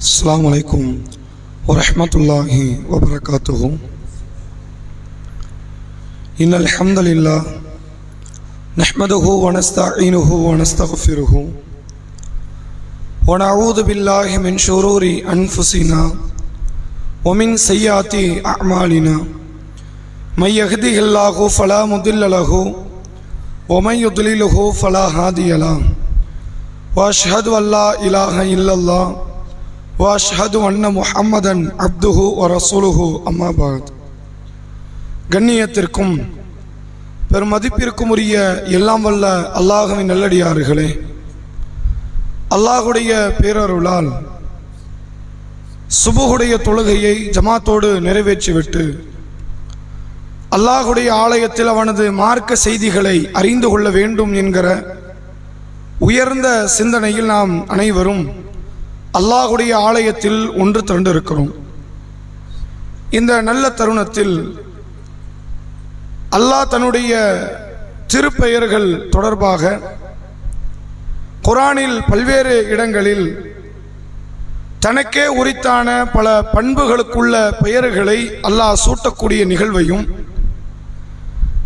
السلام عليكم ورحمة الله وبركاته إن الحمد لله نحمده ونستعينه ونستغفره ونعوذ بالله من شرور أنفسنا ومن سيئات أعمالنا من يهده الله فلا مضل له ومن يضلله فلا هادي له واشهد ان لا اله الا الله واشهد ان محمدا عبده ورسوله اما بعد கண்ணியத்திற்கும் பெருமதிப்பிற்கும் உரிய எல்லாம் வல்ல அல்லாஹுவின் நல்லடியார்களே அல்லாஹுடைய பேரருளால் சுபுகுடைய தொழுகையை ஜமாத்தோடு நிறைவேற்றிவிட்டு அல்லாஹுடைய ஆலயத்தில் அவனது மார்க்க செய்திகளை அறிந்து கொள்ள வேண்டும் என்கிற உயர்ந்த சிந்தனையில் நாம் அனைவரும் அல்லாஹுடைய ஆலயத்தில் ஒன்று திரண்டிருக்கிறோம் இந்த நல்ல தருணத்தில் அல்லாஹ் தன்னுடைய திருப்பெயர்கள் தொடர்பாக குரானில் பல்வேறு இடங்களில் தனக்கே உரித்தான பல பண்புகளுக்குள்ள பெயர்களை அல்லாஹ் சூட்டக்கூடிய நிகழ்வையும்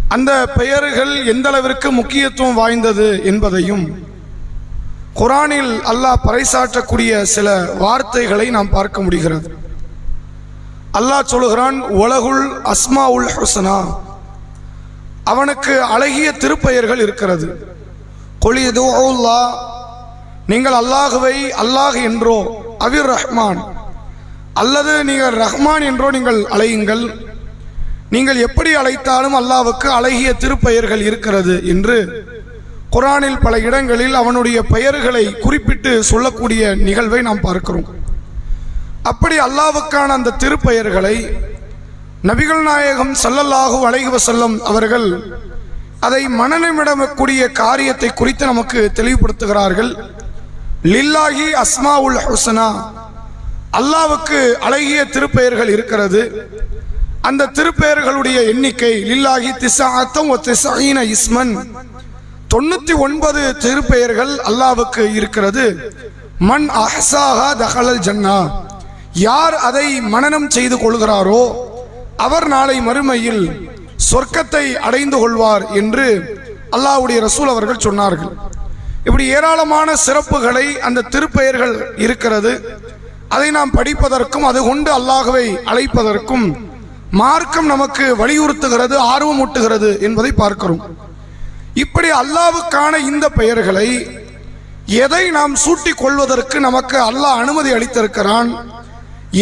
அந்த பெயர்கள் எந்தளவிற்கு முக்கியத்துவம் வாய்ந்தது என்பதையும் குரானில் அல்லாஹ் பறைசாற்றக்கூடிய சில வார்த்தைகளை நாம் பார்க்க முடிகிறது. அல்லாஹ் சொல்கிறான் உலகுல் அஸ்மா உல் ஹுசனா அவனுக்கு அழகிய திருப்பெயர்கள் இருக்கிறது. கொலியது நீங்கள் அல்லாஹுவை அல்லாஹ் என்றோ அவிர் ரஹ்மான். அல்லது நீங்கள் ரஹ்மான் என்றோ நீங்கள் அழையுங்கள். நீங்கள் எப்படி அழைத்தாலும் அல்லாவுக்கு அழகிய திருப்பெயர்கள் இருக்கிறது என்று குரானில் பல இடங்களில் அவனுடைய பெயர்களை குறிப்பிட்டு சொல்லக்கூடிய நிகழ்வை நாம் பார்க்கிறோம். அப்படி அல்லாவுக்கான அந்த திருப்பெயர்களை நபிகள் நாயகம் சல்லல்லாஹு அலைஹி செல்லம் அவர்கள் அதை மனநிமிடமக்கூடிய காரியத்தை குறித்து நமக்கு தெளிவுபடுத்துகிறார்கள். லில்லாஹி அஸ்மா உல் ஹுசனா அல்லாவுக்கு அழகிய திருப்பெயர்கள் இருக்கிறது. அந்த திருப்பெயர்களுடைய எண்ணிக்கை லில்லாஹி திசா அத்தம் இஸ்மன். தொண்ணூத்தி ஒன்பது திருப்பெயர்கள் அல்லாவுக்கு இருக்கிறது. மண் அஹ்சாஹா தஹலல் ஜன்னா. யார் அதை மனனம் செய்து கொள்கிறாரோ அவர் நாளை மறுமையில் சொர்க்கத்தை அடைந்து கொள்வார் என்று அல்லாவுடைய ரசூல் அவர்கள் சொன்னார்கள். இப்படி ஏராளமான சிறப்புகளை அந்த திருப்பெயர்கள் இருக்கிறது. அதை நாம் படிப்பதற்கும் அது கொண்டு அல்லாஹுவை அழைப்பதற்கும் மார்க்கம் நமக்கு வலியுறுத்துகிறது ஆர்வமூட்டுகிறது என்பதை பார்க்கிறோம். இப்படி அல்லாவுக்கான இந்த பெயர்களை எதை நாம் சூட்டிக் கொள்வதற்கு நமக்கு அல்லாஹ் அனுமதி அளித்திருக்கிறான்?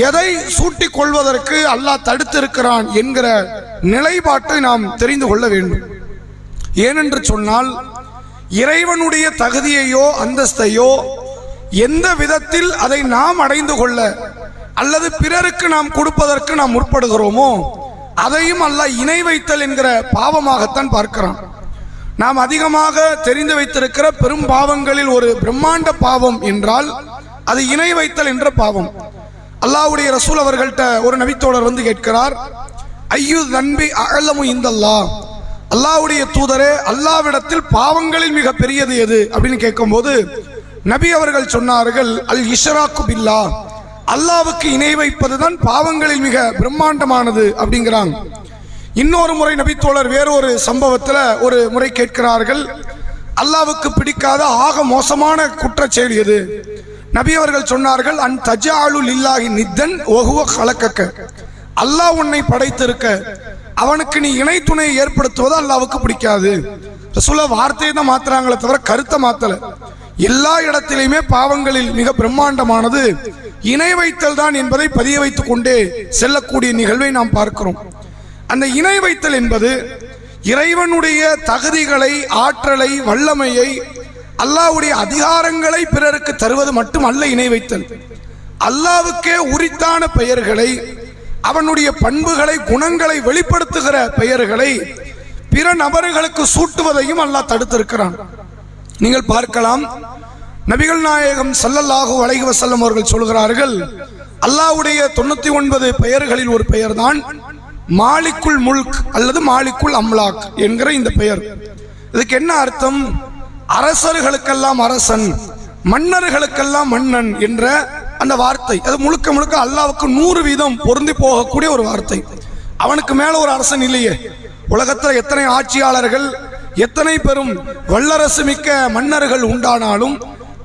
எதை சூட்டிக் கொள்வதற்கு அல்லாஹ் தடுத்திருக்கிறான் என்கிற நிலைப்பாட்டை நாம் தெரிந்து கொள்ள வேண்டும். ஏனென்று சொன்னால் இறைவனுடைய தகுதியையோ அந்தஸ்தையோ எந்த விதத்தில் அதை நாம் அடைந்து கொள்ள அல்லது பிறருக்கு நாம் கொடுப்பதற்கு நாம் முற்படுகிறோமோ அதையும் அல்லாஹ் இணை வைத்தல் என்கிற பாவமாகத்தான் பார்க்கிறான். நாம் அதிகமாக தெரிந்து வைத்திருக்கிற பெரும் பாவங்களில் ஒரு பிரம்மாண்ட பாவம் என்றால் அது இணை வைத்தல் என்ற பாவம். அல்லாஹ்வுடைய ரசூல் அவர்கள்ட்ட ஒரு நபித்தோழர் வந்து கேட்கிறார் ஐயு நன்பி அகலமு இந்தல்லா? அல்லாவுடைய தூதரே அல்லாவிடத்தில் பாவங்களில் மிக பெரியது எது? அப்படின்னு கேட்கும்போது நபி அவர்கள் சொன்னார்கள் அல் இஷராக்கு பில்லா. அல்லாவுக்கு இணை வைப்பதுதான் பாவங்களில் மிக பிரம்மாண்டமானது அப்படிங்கிறாங்க. இன்னொரு முறை நபித்தோழர் வேறொரு சம்பவத்தில் ஒரு முறை கேட்கிறார்கள். அல்லாவுக்கு பிடிக்காத ஆக மோசமான குற்றச்செயல் எது? நபி அவர்கள் சொன்னார்கள் அன் தஜாலுல் இல்லாஹி நித்தன் ஒகுவ கலக்கக்க அல்லாஹ் உன்னை படைத்திருக்க. அவனுக்கு நீ இணை துணையை ஏற்படுத்துவது அல்லாவுக்கு பிடிக்காது. ரசூலா வார்த்தையை தான் மாத்துறாங்களே தவிர கருத்தை மாத்தல. எல்லா இடத்திலையுமே பாவங்களில் மிக பிரம்மாண்டமானது இணை வைத்தல் தான் என்பதை பதிய வைத்துக் கொண்டே செல்லக்கூடிய நிகழ்வை நாம் பார்க்கிறோம். அந்த இணை வைத்தல் என்பது இறைவனுடைய தகுதிகளை ஆற்றலை வல்லமையை அல்லாஹ்வுடைய அதிகாரங்களை பிறருக்கு தருவது மட்டும் அல்ல இணை வைத்தல். அல்லாவுக்கே உரித்தான பெயர்களை அவனுடைய பண்புகளை குணங்களை வெளிப்படுத்துகிற பெயர்களை பிற நபர்களுக்கு சூட்டுவதையும் அல்லாஹ் தடுத்திருக்கிறான். நீங்கள் பார்க்கலாம். நபிகள் நாயகம் சல்லல்லாஹு அலைஹி அவர்கள் சொல்கிறார்கள் அல்லாஹ்வுடைய தொண்ணூத்தி ஒன்பது பெயர்களில் ஒரு பெயர்தான் மாலிக்குல் முல்க் அல்லது மாலிக்குல் அம்லாக் என்கிற இந்த பெயர். இதுக்கு என்ன அர்த்தம்? அரசர்களுக்கெல்லாம் அரசன் மன்னர்களுக்கெல்லாம் மன்னன் என்ற அந்த வார்த்தை. அது முழுக்க முழுக்க அல்லாவுக்கு நூறு வீதம் பொருந்தி போகக்கூடிய ஒரு வார்த்தை. அவனுக்கு மேல ஒரு அரசன் இல்லையே. உலகத்தில் எத்தனை ஆட்சியாளர்கள் எத்தனை பெரும் வல்லரசு மிக்க மன்னர்கள் உண்டானாலும்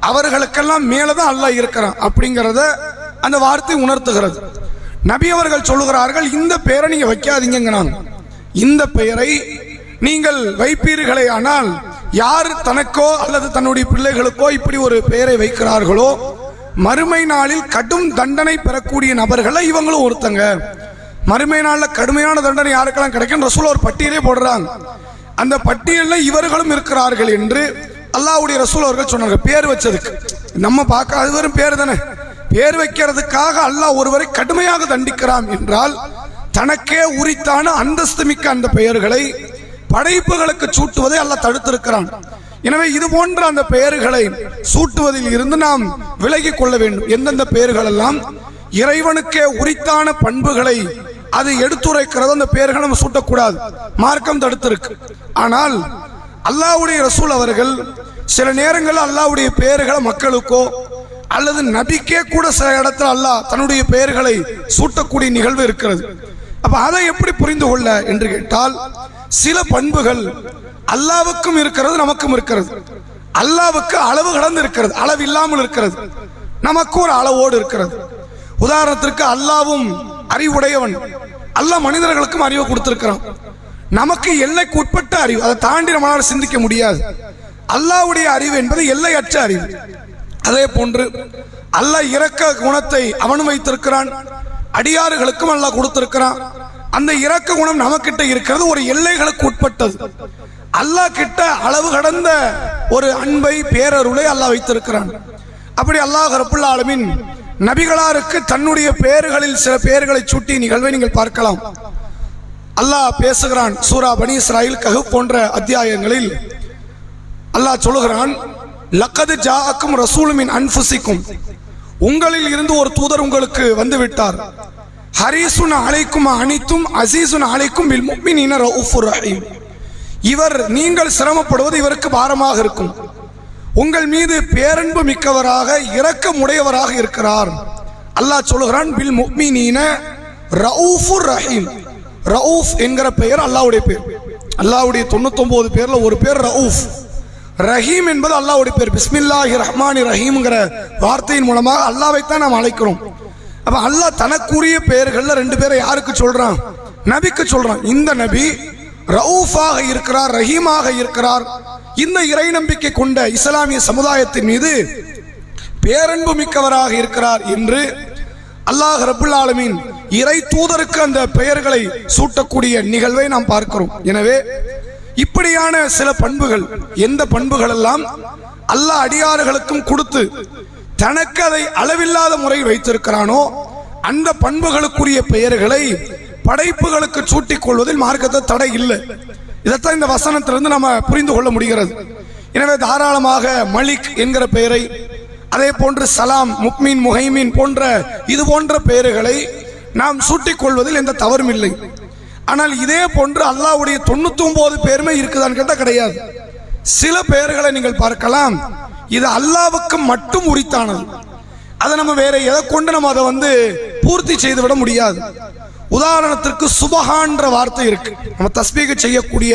அவர்களுக்கெல்லாம் மேலதான் அல்லாஹ் இருக்கிறான் அப்படிங்கிறத அந்த வார்த்தை உணர்த்துகிறது. நபி அவர்கள் சொல்லுகிறார்கள் இந்த பெயரை நீங்க வைக்காதீங்கிறாங்க இந்த பெயரை நீங்கள் வைப்பீர்களே ஆனால் யார் தனக்கோ அல்லது தன்னுடைய பிள்ளைகளுக்கோ இப்படி ஒரு பெயரை வைக்கிறார்களோ மறுமை நாளில் கடும் தண்டனை பெறக்கூடிய நபர்களை இவங்களும் ஒருத்தங்க. மறுமை நாளில் கடுமையான தண்டனை யாருக்கெல்லாம் கிடைக்கும் ரசூல் ஒரு பட்டியலே போடுறாங்க. அந்த பட்டியலில் இவர்களும் இருக்கிறார்கள் என்று அல்லாஹ்வுடைய ரசூல் அவர்கள் சொன்னாங்க பேர் வச்சதுக்கு. நம்ம பார்க்க அது வெறும் பேர் தானே. பேர் வைக்கிறதுக்காக அல்லாஹ் ஒருவரை கடுமையாக தண்டிக்கிறான் என்றால் தனக்கே உரித்தான அந்தஸ்து மிக்க அந்த பெயர்களை படைப்புகளுக்கு சூட்டுவதை அல்லாஹ் தடுத்திருக்கிறான். எனவே இது போன்ற அந்த பெயர்களை சூட்டுவதில் இருந்து நாம் விலகிக் கொள்ள வேண்டும். எந்தெந்த பெயர்கள் எல்லாம் இறைவனுக்கே உரித்தான பண்புகளை அது எடுத்துரைக்கிறது அந்த பெயர்களை நம்ம சூட்டக்கூடாது. மார்க்கம் தடுத்திருக்கு. ஆனால் அல்லாவுடைய ரசூல் அவர்கள் சில நேரங்களில் அல்லாஹ்வுடைய பெயர்களை மக்களுக்கோ அல்லது நபிக்கே கூட சில இடத்துல அல்லாஹ் தன்னுடைய பெயர்களை சூட்டக்கூடிய நிகழ்வு இருக்கிறது. அப்ப அதை எப்படி புரிந்து கொள்ள என்று கேட்டால் சில பண்புகள் அல்லாவுக்கும் இருக்கிறது நமக்கும் இருக்கிறது. அல்லாவுக்கு அளவு கடந்து இருக்கிறது அளவு இல்லாமல் இருக்கிறது. நமக்கு ஒரு அளவோடு இருக்கிறது. உதாரணத்திற்கு அல்லாவும் அறிவுடையவன். அல்லாஹ் மனிதர்களுக்கும் அறிவு கொடுத்திருக்கிறான். நமக்கு எல்லைக்கு உட்பட்ட அறிவு அதை தாண்டி நம்மளால் சிந்திக்க முடியாது. அல்லாவுடைய அறிவு என்பது எல்லையற்ற அறிவு. அதே போன்று அல்லாஹ் இரக்க குணத்தை அவனும் வைத்திருக்கிறான். அடியாறுகளுக்கும் அல்லாஹ் கொடுத்திருக்கிறான். அந்த இரக்க குணம் நமக்கிட்ட இருக்கிறது ஒரு எல்லைகளுக்கு உட்பட்டது. அல்லாஹ் கிட்ட அளவு கடந்த ஒரு அன்பை பேரருளை அல்லாஹ் வைத்திருக்கிறான். அப்படி அல்லாஹ் ரப்புல் ஆலமின் நபிகளாருக்கு தன்னுடைய பெயர்களில் சில பெயர்களை சூட்டி நிகழ்வை நீங்கள் பார்க்கலாம். அல்லாஹ் பேசுகிறான் சூரா பனி இஸ்ராயில் கஹு போன்ற அத்தியாயங்களில். அல்லாஹ் சொல்லுகிறான் லக்கது ஜாக்கும் ரசூலுமின் அன்புசிக்கும் உங்களில் இருந்து ஒரு தூதர் உங்களுக்கு வந்து விட்டார் ஹரீசுன் அழைக்கும் அனைத்தும் அசீசுன் அழைக்கும் பில் முக்மினீன ரஹீம். இவர் நீங்கள் சிரமப்படுவது இவருக்கு பாரமாக இருக்கும். உங்கள் மீது பேரன்பு மிக்கவராக இரக்கமுடையவராக இருக்கிறார். அல்லாஹ் சொல்லுகிறான் பில் முக்மினீன ரவுஃபுர் ரஹீம். ரவுஃப் என்கிற பெயர் அல்லாவுடைய பேர். அல்லாஹ்வுடைய தொண்ணூத்தொன்பது பேரில் ஒரு பேர் ரவுஃப். ரஹீம் என்பது அல்லாவுடைய பேர். பிஸ்மில்லாஹி ரஹ்மானி ரஹீம்ங்கிற வார்த்தையின் மூலமாக அல்லாவைத்தான் நாம் அழைக்கிறோம். அப்போ அல்லாஹ் தனக்குரிய பெயர்களில் ரெண்டு பேரை யாருக்கு சொல்கிறான் நபிக்கு சொல்கிறான் இந்த நபி ரவுஃபாக இருக்கிறார் ரஹீமாக இருக்கிறார். இந்த இறை நம்பிக்கை கொண்ட இஸ்லாமிய சமுதாயத்தின் மீது பேரன்பு மிக்கவராக இருக்கிறார் என்று அல்லாஹ் ரபுல் ஆலமின் இறை தூதருக்கு அந்த பெயர்களை சூட்டக்கூடிய நிகழ்வை நாம் பார்க்கிறோம். எனவே இப்படியான சில பண்புகள் எந்த பண்புகள் எல்லாம் அல்லாஹ் அடியாறுகளுக்கும் கொடுத்து தனக்கு அதை அளவில்லாத முறையில் வைத்திருக்கிறானோ அந்த பண்புகளுக்குரிய பெயர்களை படைப்புகளுக்கு சூட்டிக் கொள்வதில் மார்க்கத்தை தடை இல்லை. இதைத்தான் இந்த வசனத்திலிருந்து நம்ம புரிந்து கொள்ள முடிகிறது. எனவே தாராளமாக மலிக் என்கிற பெயரை அதே போன்று சலாம் முக்மீன் முஹைமீன் போன்ற இது போன்ற பெயர்களை நாம் சூட்டிக் கொள்வதில் எந்த தவறும் இல்லை. ஆனால் இதே போன்று அல்லாவுடைய தொண்ணூத்தி ஒன்பது பேருமே இருக்குதான்னு கேட்டால் கிடையாது. சில பெயர்களை நீங்கள் பார்க்கலாம். இது அல்லாவுக்கு மட்டும் உரித்தானது. அதை நம்ம வேற எதை கொண்டு நம்ம அதை வந்து பூர்த்தி செய்து விட முடியாது. உதாரணத்திற்கு சுபஹான்ற வார்த்தை இருக்கு. நம்ம தஸ்பீக செய்யக்கூடிய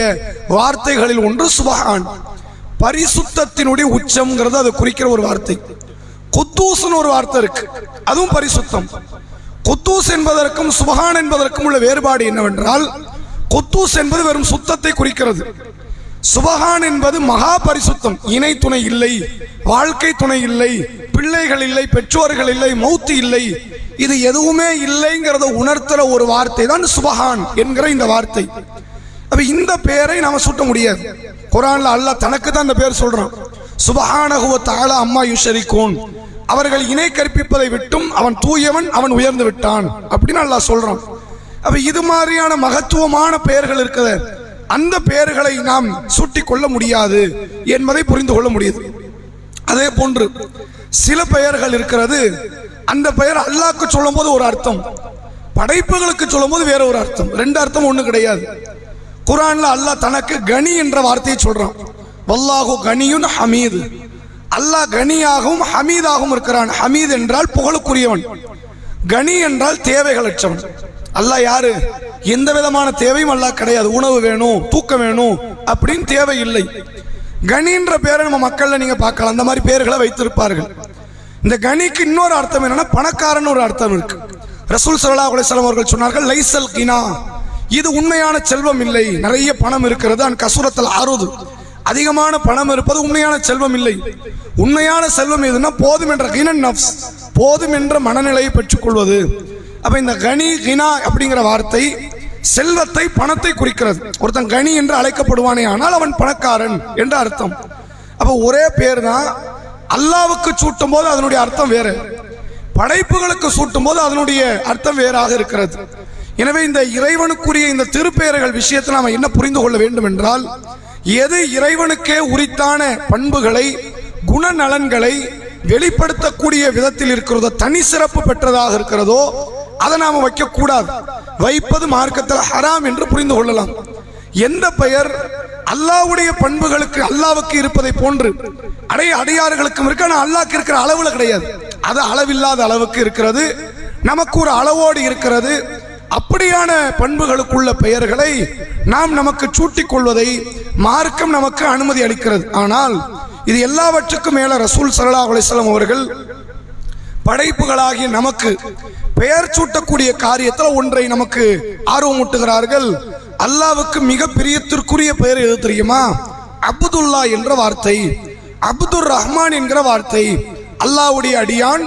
வார்த்தைகளில் ஒன்று சுபஹான். பரிசுத்தத்தினுடைய உச்சம்ங்கிறது அதை குறிக்கிற ஒரு வார்த்தை. குத்தூஸ்னு ஒரு வார்த்தை இருக்கு. அதுவும் பரிசுத்தம். குத்தூஸ் என்பதற்கும் சுபஹான் என்பதற்கும் உள்ள வேறுபாடு என்னவென்றால் குத்தூஸ் என்பது வெறும் சுத்தத்தை குறிக்கிறது. சுபஹான் என்பது மகா பரிசுத்தம் இணை துணை இல்லை வாழ்க்கை துணை இல்லை பிள்ளைகள் இல்லை பெற்றோர்கள் இல்லை மௌத்து இல்லை. இது எதுவுமே இல்லைங்கிறத உணர்த்துற ஒரு வார்த்தை தான் சுபஹான் என்கிற இந்த வார்த்தை. அப்ப இந்த பெயரை நாம சூட்ட முடியாது. குரான்ல அல்லாஹ் தனக்கு தான் இந்த பேர் சொல்றான். சுபஹானகுவ தாழ அம்மா யுஷரிக்கோன் அவர்கள் இணை கற்பிப்பதை விட்டும் அவன் தூயவன் அவன் உயர்ந்து விட்டான். அப்படின்னு அல்லாஹ் சொல்றான். அப்ப இது மாதிரியான மகத்துவமான பெயர்கள் இருக்குது அந்த பெயர்களை நாம் சுட்டி கொள்ள முடியாது என்பதை புரிந்து கொள்ள முடியுது. அதே போன்று சில பெயர்கள் இருக்கிறது. அந்த பெயர் அல்லாஹ்க்கு சொல்லும்போது ஒரு அர்த்தம். படைப்புகளுக்கு சொல்லும்போது வேற ஒரு அர்த்தம். ரெண்டு அர்த்தம் ஒன்று கிடையாது. குரான்ல அல்லாஹ் தனக்கு கனி என்ற வார்த்தையை சொல்றான். வல்லாஹு கனியுன் ஹமீது. அல்லாஹ் கனியாகவும் ஹமீதாகவும் இருக்கிறான். ஹமீத் என்றால் புகழுக்குரியவன். கனி என்றால் தேவைகளற்றவன். அல்லாஹ் யாரு? எந்த விதமான தேவையும் அல்லாஹ் கிடையாது. உணவு வேணும் தூக்கம் வேணும் அப்படின்னு தேவை இல்லை கனின்ற பேரை நம்ம மக்கள்ல நீங்க பார்க்கலாம். அந்த மாதிரி பேர்களை வைத்திருப்பார்கள். இந்த கனிக்கு இன்னொரு அர்த்தம் என்னன்னா பணக்காரன் ஒரு அர்த்தம் இருக்கு. ரசூல் ஸல்லல்லாஹு அலைஹி அவர்கள் சொன்னார்கள் லைசல் கினா. இது உண்மையான செல்வம் இல்லை. நிறைய பணம் இருக்கிறது. அன் கசுரத்தில் ஆறுது அதிகமான பணம் இருப்பது உண்மையான செல்வம் இல்லை. உண்மையான செல்வம் எதுனா போதும் என்ற கினன் நப்ஸ் போதும் என்ற மனநிலையை பெற்றுக்கொள்வது. அப்ப இந்த கனி கினா அப்படிங்கிற வார்த்தை செல்வத்தை பணத்தை குறிக்கிறது. ஒருத்தன் கனி என்று அழைக்கப்படுவானே ஆனால் அவன் பணக்காரன் என்ற அர்த்தம். அப்ப ஒரே பேர் தான் அல்லாவுக்கு சூட்டும் போது அதனுடைய அர்த்தம் வேறு. படைப்புகளுக்கு சூட்டும் போது அதனுடைய அர்த்தம் வேறாக இருக்கிறது. எனவே இந்த இறைவனுக்குரிய இந்த திருப்பெயர்கள் விஷயத்தில் நாம் என்ன புரிந்து கொள்ள வேண்டும் என்றால் எது இறைவனுக்கே உரித்தான பண்புகளை குணநலன்களை வெளிப்படுத்தக்கூடிய விதத்தில் இருக்கிறதோ தனி சிறப்பு பெற்றதாக இருக்கிறதோ அதை நாம் வைக்கக்கூடாது. வைப்பது மார்க்கத்தில் ஹராம் என்று புரிந்து கொள்ளலாம். எந்த பெயர் அல்லாஹ்வுடைய பண்புகளுக்கு அல்லாவுக்கு இருப்பதை போன்று அடைய அடையாறுகளுக்கும் இருக்கு ஆனால் அல்லாக்கு இருக்கிற அளவில் கிடையாது. அது அளவில்லாத அளவுக்கு இருக்கிறது. நமக்கு ஒரு அளவோடு இருக்கிறது. இப்படியான பண்புகளுக்குள்ள பெயர்களை நாம் நமக்கு சூட்டிக் கொள்வதை மார்க்கம் நமக்கு அனுமதி அளிக்கிறது. ஆனால் இது எல்லாவற்றுக்கும் மேல ரசூல் சல்லா அலிஸ்லாம் அவர்கள் படைப்புகளாகிய நமக்கு பெயர் சூட்டக்கூடிய காரியத்தில் ஒன்றை நமக்கு ஆர்வமூட்டுகிறார்கள் அல்லாவுக்கு மிக பிரியத்திற்குரிய பெயர் எது தெரியுமா? அப்துல்லா என்ற வார்த்தை. அப்துல் ரஹ்மான் என்கிற வார்த்தை. அல்லாஹ்வுடைய அடியான்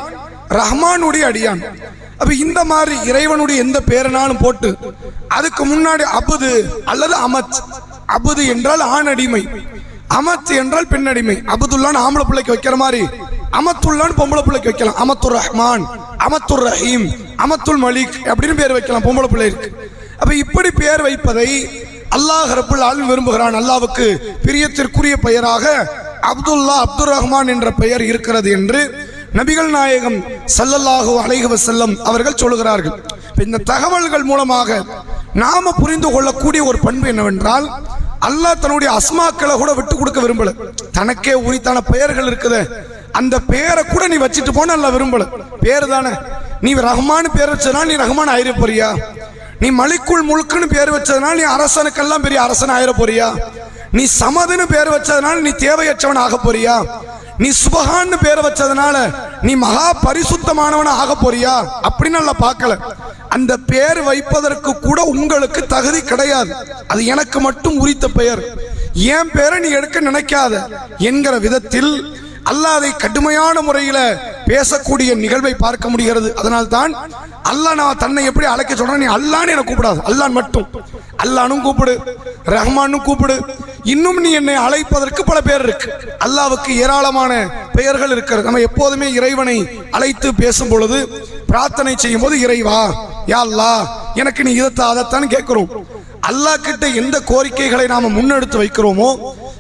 ரஹ்மானுடைய அடியான். அப்போ இந்த மாதிரி இறைவனுடைய எந்த பேரனாலும் போட்டு அதுக்கு முன்னாடி அபுது அல்லது அமத். அபுது என்றால் ஆண் அடிமை அமத் என்றால் பெண் அடிமை அபுதுல்லான்னு ஆம்பளை பிள்ளைக்கு வைக்கிற மாதிரி அமத்துல்லான்னு பொம்பளை பிள்ளைக்கு வைக்கலாம். அமத்துர் ரஹ்மான் அமத்துர் ரஹீம் அமத்துல் மலிக் அப்படின்னு பேர் வைக்கலாம். பொம்பளை பிள்ளைக்கு அப்போ இப்படி பேர் வைப்பதை அல்லாஹ் ரப்புல் ஆளும் விரும்புகிறான். அல்லாவுக்கு பிரியத்திற்குரிய பெயராக அப்துல்லா அப்துர் ரஹ்மான் என்ற பெயர் இருக்கிறது என்று நபிகள் நாயகம் ஸல்லல்லாஹு அலைஹி செல்லம் அவர்கள் சொல்லுகிறார்கள். இந்த தகவல்கள் மூலமாக நாம புரிந்து கொள்ளக்கூடிய ஒரு பண்பு என்னவென்றால் அல்லாஹ் தன்னுடைய அஸ்மாக்களை கூட விட்டு கொடுக்க விரும்பல. தனக்கே உரித்தான பெயர்கள் இருக்குது. அந்த பெயரை கூட நீ வச்சுட்டு போன அல்ல விரும்பல. பேர் தானே. நீ ரஹ்மான் பேர் வச்சதுனால நீ ரஹ்மான் ஆயிர போறியா? நீ மலிக்குள் முழுக்குன்னு பேர் வச்சதுனால நீ அரசனுக்கெல்லாம் பெரிய அரசன் ஆயிர போறியா? நீ சமதுன்னு பேர் வச்சதுனால நீ தேவையற்றவன் ஆக போறியா? நீ சுபகான்னு பேரை வச்சதுனால நீ மகா பரிசுத்தமானவன ஆக போறியா? அப்படின்னு நல்லா பார்க்கல. அந்த பேர் வைப்பதற்கு கூட உங்களுக்கு தகுதி கிடையாது. அது எனக்கு மட்டும் உரித்த பெயர். என் பேரை நீ எடுக்க நினைக்காத என்கிற விதத்தில் அல்லாஹ் அதை கடுமையான முறையில் பேசக்கூடிய நிகழ்வை பார்க்க முடிகிறது. அதனால் தான் அல்லாஹ் நான் தன்னை எப்படி அழைக்க சொல்றேன் நீ அல்லான்னு எனக்கு கூப்பிடாது. அல்லான் மட்டும். அல்லானும் கூப்பிடு ரஹ்மானும் கூப்பிடு இன்னும் நீ என்னை அழைப்பதற்கு பல பேர் இருக்கு. அல்லாவுக்கு ஏராளமான பெயர்கள் இருக்கிறது. நம்ம எப்போதுமே இறைவனை அழைத்து பேசும் பொழுது பிரார்த்தனை செய்யும் போது இறைவா யா அல்லா எனக்கு நீ இதை அதைத்தான் கேட்கிறோம். அல்லாஹ் கிட்ட எந்த கோரிக்கைகளை நாம முன்னெடுத்து வைக்கிறோமோ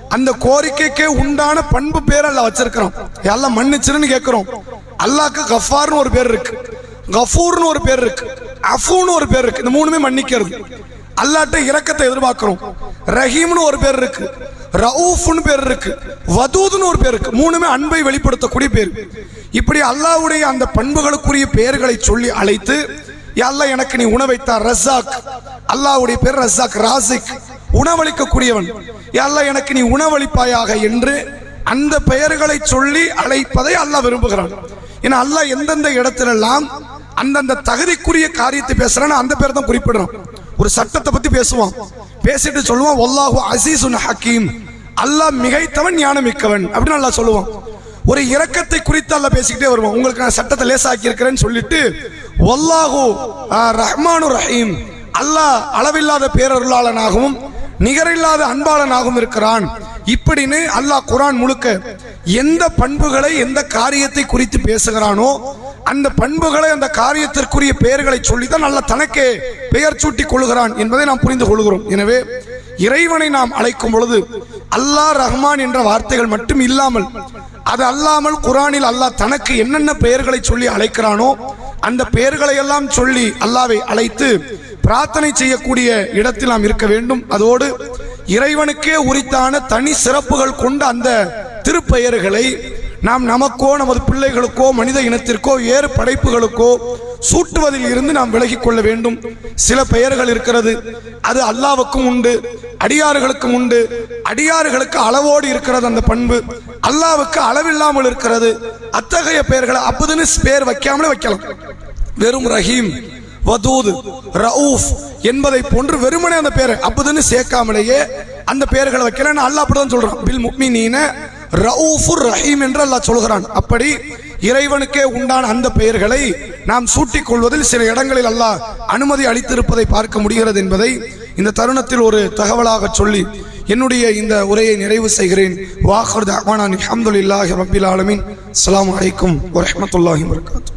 அந்த கோரிக்கைக்கே உண்டான பண்பு பேர் அல்ல வச்சிருக்கிறோம் எல்லாம் மன்னிச்சிருன்னு கேட்கிறோம். அல்லாஹ்க்கு கஃபார்னு ஒரு பேர் இருக்கு. கஃபூர்னு ஒரு பேர் இருக்கு. அஃபூன்னு ஒரு பேர் இருக்கு. இந்த மூணுமே மன்னிக்கிறது. அல்லாட்ட இறக்கத்தை எதிர்பார்க்கிறோம். ரஹீம்னு ஒரு பேர் இருக்கு. ரவுஃப்னு பேர் இருக்கு. வதூதுன்னு ஒரு பேர் இருக்கு. மூணுமே அன்பை வெளிப்படுத்தக்கூடிய பேர். இப்படி அல்லாஹ்வுடைய அந்த பண்புகளுக்குரிய பெயர்களை சொல்லி அழைத்து யா அல்லாஹ் எனக்கு நீ உணவைத்தார் ரஸாக் அல்லாவுடைய பேர் ரஸாக் ராசிக். உணவளிக்கக்கூடியவன். அல்லா அல்லாஹ் எனக்கு நீ உணவளிப்பாயாக என்று அந்த பெயர்களை சொல்லி அழைப்பதை அல்லாஹ் விரும்புகிறான். ஏன்னா அல்லாஹ் எந்தெந்த இடத்திலெல்லாம் அந்தந்த தகுதிக்குரிய காரியத்தை பேசுறான்னு அந்த பேர் தான் குறிப்பிடுறான். ஒரு சட்டத்தை பத்தி பேசுவான். பேசிட்டு சொல்லுவான் ஒல்லாஹு அசீசுன் ஹக்கீம். அல்லாஹ் மிகைத்தவன் ஞானம் மிக்கவன் அப்படின்னு நல்லா சொல்லுவான். ஒரு இரக்கத்தை குறித்து அல்ல பேசிக்கிட்டே வருவான். உங்களுக்கு நான் சட்டத்தை லேசாக்கி இருக்கிறேன்னு சொல்லிட்டு ஒல்லாஹு ரஹ்மானு ரஹீம். அல்லாஹ் அளவில்லாத பேரருளாளனாகவும் நிகரில்லாத அன்பாளனாகவும் இருக்கிறான். இப்படின்னு அல்லாஹ் குரான் முழுக்க எந்த பண்புகளை எந்த காரியத்தை குறித்து பேசுகிறானோ அந்த பண்புகளை அந்த காரியத்திற்குரிய பெயர்களை சொல்லித்தான் நல்ல தனக்கே பெயர் சூட்டிக் கொள்கிறான் என்பதை நாம் புரிந்து கொள்கிறோம். எனவே இறைவனை நாம் அழைக்கும் பொழுது அல்லாஹ் ரஹ்மான் என்ற வார்த்தைகள் மட்டும் இல்லாமல் அது அல்லாமல் குரானில் அல்லாஹ் தனக்கு என்னென்ன பெயர்களை சொல்லி அழைக்கிறானோ அந்த பெயர்களை எல்லாம் சொல்லி அல்லாவை அழைத்து பிரார்த்தனை செய்யக்கூடிய இடத்தில் நாம் இருக்க வேண்டும். அதோடு இறைவனுக்கே உரித்தான தனி சிறப்புகள் கொண்ட அந்த திருப்பெயர்களை நாம் நமக்கோ நமது பிள்ளைகளுக்கோ மனித இனத்திற்கோ ஏறு படைப்புகளுக்கோ சூட்டுவதில் இருந்து நாம் விலகிக் கொள்ள வேண்டும். சில பெயர்கள் இருக்கிறது. அது அல்லாவுக்கும் உண்டு அடியார்களுக்கும் உண்டு. அடியார்களுக்கு அளவோடு இருக்கிறது அந்த பண்பு. அல்லாவுக்கு அளவில்லாமல் இருக்கிறது. அத்தகைய பெயர்களை அப்புதுன்னு பேர் வைக்காமலே வைக்கலாம். வெறும் ரஹீம். வதூது ரவுஃப் என்பதை போன்று வெறுமனே அந்த பேரை. அப்புதுன்னு சேர்க்காமலேயே அந்த பெயர்களை வைக்கலாம் அல்லாஹ் அப்படிதான் சொல்றான். பில் முக்மினீன ரவுஃபுர் ரஹீம் என்று அல்லாஹ் சொல்கிறான். அப்படி இறைவனுக்கே உண்டான அந்த பெயர்களை நாம் சூட்டிக் கொள்வதில் சில இடங்களில் அல்லாஹ் அனுமதி அளித்திருப்பதை பார்க்க முடிகிறது என்பதை இந்த தருணத்தில் ஒரு தகவலாக சொல்லி என்னுடைய இந்த உரையை நிறைவு செய்கிறேன். வாஹர் அஹ்மான் அஹமதுல்லாஹி ரபில் ஆலமின். அஸ்லாம் வலைக்கும் வரமத்துல்லாஹி வரகாத்து